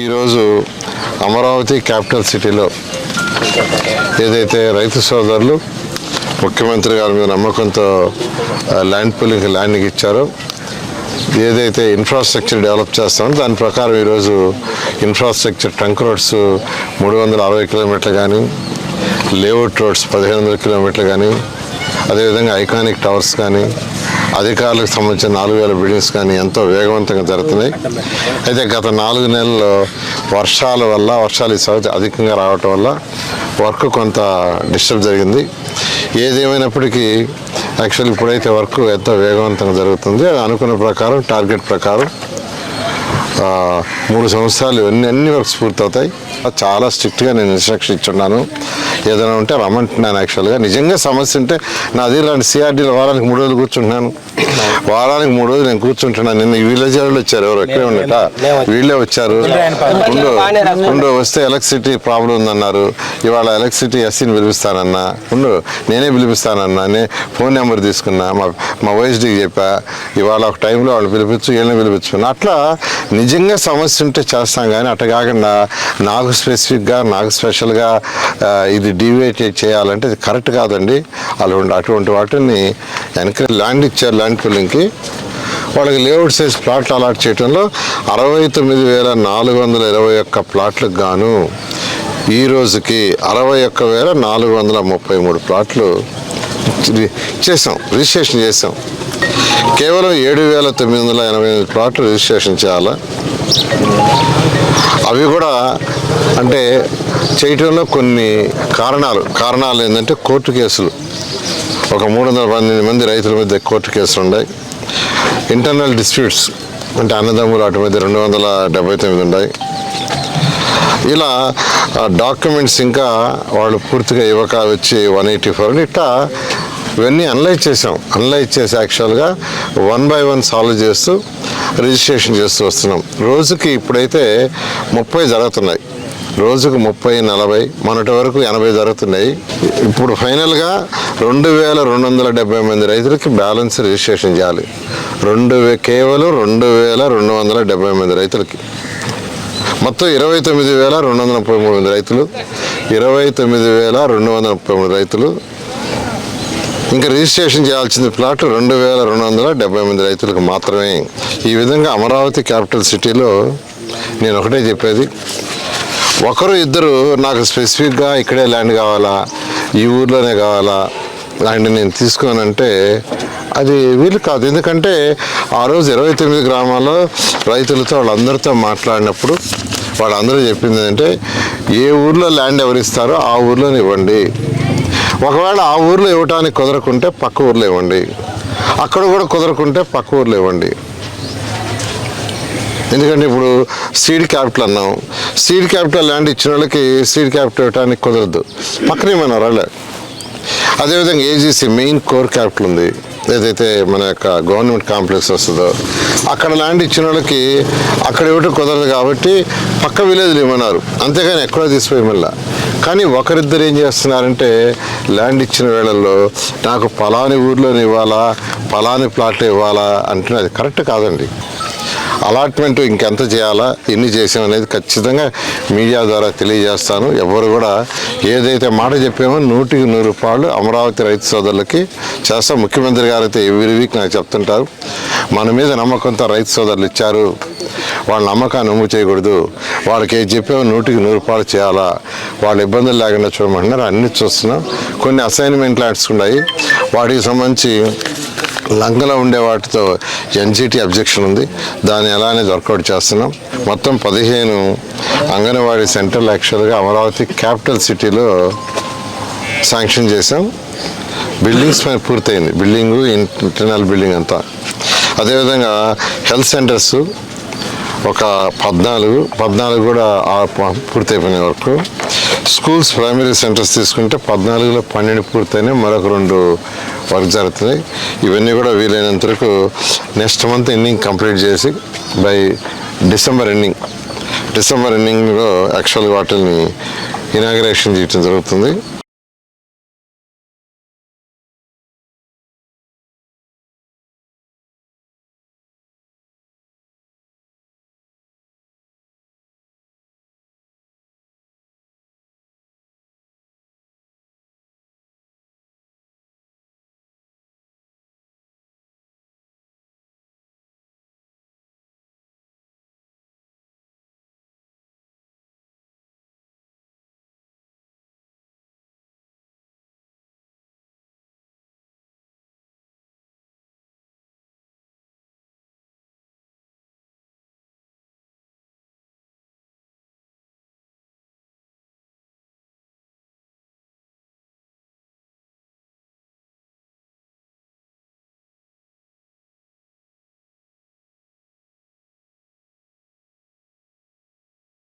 ఈరోజు అమరావతి క్యాపిటల్ సిటీలో ఏదైతే రైతు సోదరులు ముఖ్యమంత్రి గారి మీద నమ్మకంతో ల్యాండ్ పూలింగ్ ల్యాండ్కి ఇచ్చారో ఏదైతే ఇన్ఫ్రాస్ట్రక్చర్ డెవలప్ చేస్తామో దాని ప్రకారం ఈరోజు ఇన్ఫ్రాస్ట్రక్చర్ ట్రంక్ రోడ్స్ మూడు వందల అరవై కిలోమీటర్లు కానీ లేఅవుట్ రోడ్స్ పదిహేను వందల కిలోమీటర్లు కానీ అదేవిధంగా ఐకానిక్ టవర్స్ కానీ అధికారులకు సంబంధించిన నాలుగు వేల బిల్డింగ్స్ కానీ ఎంతో వేగవంతంగా జరుగుతున్నాయి. అయితే గత నాలుగు నెలల్లో వర్షాల వల్ల వర్షాలు ఈ సంవత్సరం అధికంగా రావటం వల్ల వర్క్ కొంత డిస్టర్బ్ జరిగింది. ఏదేమైనప్పటికీ యాక్చువల్ ఇప్పుడైతే వర్క్ ఎంతో వేగవంతంగా జరుగుతుంది. అది అనుకున్న ప్రకారం టార్గెట్ ప్రకారం మూడు సంవత్సరాలు అన్ని అన్ని వర్క్స్ పూర్తవుతాయి? చాలా స్ట్రిక్ట్గా నేను ఇన్స్ట్రక్షన్ ఇచ్చున్నాను. ఏదైనా ఉంటే రమ్మంటున్నాను యాక్చువల్గా. నిజంగా సమస్య ఉంటే నా ఇలాంటి సిఆర్డీలో వారానికి మూడు రోజులు కూర్చుంటున్నాను. వారానికి మూడు రోజులు నేను కూర్చుంటున్నాను. నిన్న విలేజ్ వాళ్ళు వచ్చారు. ఎవరు ఎక్కడే ఉండట? వీళ్ళే వచ్చారు. ఉండు ఉండు వస్తే ఎలక్ట్రిసిటీ ప్రాబ్లం ఉందన్నారు. ఇవాళ ఎలక్ట్రిసిటీ ఎస్సీని పిలిపిస్తానన్నా. ఉండు నేనే పిలిపిస్తానన్నా. నే ఫోన్ నెంబర్ తీసుకున్నా. మా మా వైఎస్డీకి చెప్పా. ఇవాళ ఒక టైంలో వాళ్ళు పిలిపించు వీళ్ళని పిలిపించుకున్నా అట్లా నిజంగా సమస్య ఉంటే చేస్తాం కానీ అట్లా కాకుండా నాకు స్పెసిఫిక్గా నాకు స్పెషల్గా ఇది డివేట్ చేయాలంటే ఇది కరెక్ట్ కాదండి. అటువంటి అటువంటి వాటిని వెనక ల్యాండ్ ఇచ్చారు ల్యాండ్ పుల్లింగ్కి వాళ్ళకి లేఅవుట్ సైజ్ ప్లాట్లు అలాట్ చేయడంలో అరవై తొమ్మిది వేల నాలుగు వందల ఇరవై ఒక్క ప్లాట్లకు గాను ఈ రోజుకి అరవై ఒక్క వేల నాలుగు వందల ముప్పై మూడు ప్లాట్లు చేసాం రిజిస్ట్రేషన్ చేసాం. కేవలం ఏడు వేల తొమ్మిది వందల ఎనభై ఎనిమిది ప్లాట్లు రిజిస్ట్రేషన్ చేయాలా? అవి కూడా అంటే చేయటంలో కొన్ని కారణాలు. కారణాలు ఏంటంటే కోర్టు కేసులు. ఒక మూడు వందల పన్నెండు మంది రైతుల మీద కోర్టు కేసులు ఉన్నాయి. ఇంటర్నల్ డిస్ప్యూట్స్ అంటే అన్నదమ్ములు అటు మీద రెండు వందల డెబ్బై తొమ్మిది ఉన్నాయి. ఇలా డాక్యుమెంట్స్ ఇంకా వాళ్ళు పూర్తిగా ఇవ్వక వచ్చి వన్ ఎయిటీ ఫోర్ ఇట్లా ఇవన్నీ అనలైజ్ చేసాం అనలైజ్ చేసి యాక్చువల్గా వన్ బై వన్ సాల్వ్ చేస్తూ రిజిస్ట్రేషన్ చేస్తూ వస్తున్నాం. రోజుకి ఇప్పుడైతే ముప్పై జరుగుతున్నాయి. రోజుకు ముప్పై నలభై మొన్నటి వరకు ఎనభై జరుగుతున్నాయి. ఇప్పుడు ఫైనల్గా రెండు వేల రెండు వందల డెబ్బై మంది రైతులకి బ్యాలెన్స్ రిజిస్ట్రేషన్ చేయాలి. రెండు కేవలం రెండు వేల రెండు వందల డెబ్బై మంది రైతులకి. మొత్తం ఇరవై తొమ్మిది వేల రెండు వందల ముప్పై మూడు మంది రైతులు ఇరవై తొమ్మిది వేల రెండు వందల ముప్పై మూడు రైతులు. ఇంకా రిజిస్ట్రేషన్ చేయాల్సిన ప్లాట్ రెండు వేల రెండు వందల డెబ్బై మంది రైతులకు మాత్రమే. ఈ విధంగా అమరావతి క్యాపిటల్ సిటీలో నేను ఒకటే చెప్పేది. ఒకరు ఇద్దరు నాకు స్పెసిఫిక్గా ఇక్కడే ల్యాండ్ కావాలా ఈ ఊర్లోనే కావాలా ల్యాండ్ నేను తీసుకోనంటే అది వీలు కాదు. ఎందుకంటే ఆ రోజు ఇరవై తొమ్మిది గ్రామాల్లో రైతులతో వాళ్ళందరితో మాట్లాడినప్పుడు వాళ్ళందరూ చెప్పింది ఏంటంటే ఏ ఊర్లో ల్యాండ్ ఎవరిస్తారో ఆ ఊర్లోనే ఇవ్వండి. ఒకవేళ ఆ ఊర్లో ఇవ్వటానికి కుదరకుంటే పక్క ఊర్లో ఇవ్వండి. అక్కడ కూడా కుదరకుంటే పక్క ఊర్లో ఇవ్వండి. ఎందుకంటే ఇప్పుడు సీడ్ క్యాపిటల్ అన్నాం. సీడ్ క్యాపిటల్ ల్యాండ్ ఇచ్చిన వాళ్ళకి సీడ్ క్యాపిటల్ ఇవ్వడానికి కుదరదు. పక్కనే మన అదేవిధంగా ఏజీసీ మెయిన్ కోర్ క్యాపిటల్ ఉంది. ఏదైతే మన యొక్క గవర్నమెంట్ కాంప్లెక్స్ వస్తుందో అక్కడ ల్యాండ్ ఇచ్చిన వాళ్ళకి అక్కడ ఇవ్వటం కుదరదు కాబట్టి పక్క విలేజ్లు ఇవ్వన్నారు అంతేగాని ఎక్కడో తీసిపోయి మళ్ళా. కానీ ఒకరిద్దరు ఏం చేస్తున్నారంటే ల్యాండ్ ఇచ్చిన వేళల్లో నాకు పలాని ఊర్లోని ఇవ్వాలా పలాని ప్లాట్ ఇవ్వాలా అంటే అది కరెక్ట్ కాదండి. అలాట్మెంట్ ఇంకెంత చేయాలా ఎన్ని చేసాం అనేది ఖచ్చితంగా మీడియా ద్వారా తెలియజేస్తాను. ఎవరు కూడా ఏదైతే మాట చెప్పామో నూటికి నూరు రూపాయలు అమరావతి రైతు సోదరులకి చేస్తాం. ముఖ్యమంత్రి గారు అయితే ఎవ్రీ వీక్ నాకు చెప్తుంటారు. మన మీద నమ్మకంతో రైతు సోదరులు ఇచ్చారు. వాళ్ళ నమ్మకాన్ని ఉమ్ము చేయకూడదు. వాళ్ళకి ఏది చెప్పామో నూటికి నూరు రూపాయలు చేయాలా. వాళ్ళ ఇబ్బందులు లేకుండా చూడమంటున్నారు. అన్ని చూస్తున్నాం. కొన్ని అసైన్మెంట్ ల్యాండ్స్ ఉన్నాయి. వాటికి సంబంధించి లంగలో ఉండే వాటితో ఎన్జిటి అబ్జెక్షన్ ఉంది. దాన్ని ఎలా అనేది వర్కౌట్ చేస్తున్నాం. మొత్తం పదిహేను అంగన్వాడీ సెంటర్లు యాక్చువల్గా అమరావతి క్యాపిటల్ సిటీలో శాంక్షన్ చేసాం బిల్డింగ్స్ పైన పూర్తయింది. బిల్డింగు ఇంటర్నల్ బిల్డింగ్ అంతా. అదేవిధంగా హెల్త్ సెంటర్స్ ఒక పద్నాలుగు పద్నాలుగు కూడా పూర్తయిపోయిన వరకు. స్కూల్స్ ప్రైమరీ సెంటర్స్ తీసుకుంటే పద్నాలుగులో పన్నెండు పూర్తయినాయి. మరొక రెండు వర్క్ జరుగుతున్నాయి ఇవన్నీ కూడా వీలైనంత వరకు నెక్స్ట్ మంత్ ఎండింగ్ కంప్లీట్ చేసి బై డిసెంబర్ ఎండింగ్. డిసెంబర్ ఎండింగ్లో యాక్చువల్ వాటిని ఇనాగ్రేషన్ చేయడం జరుగుతుంది.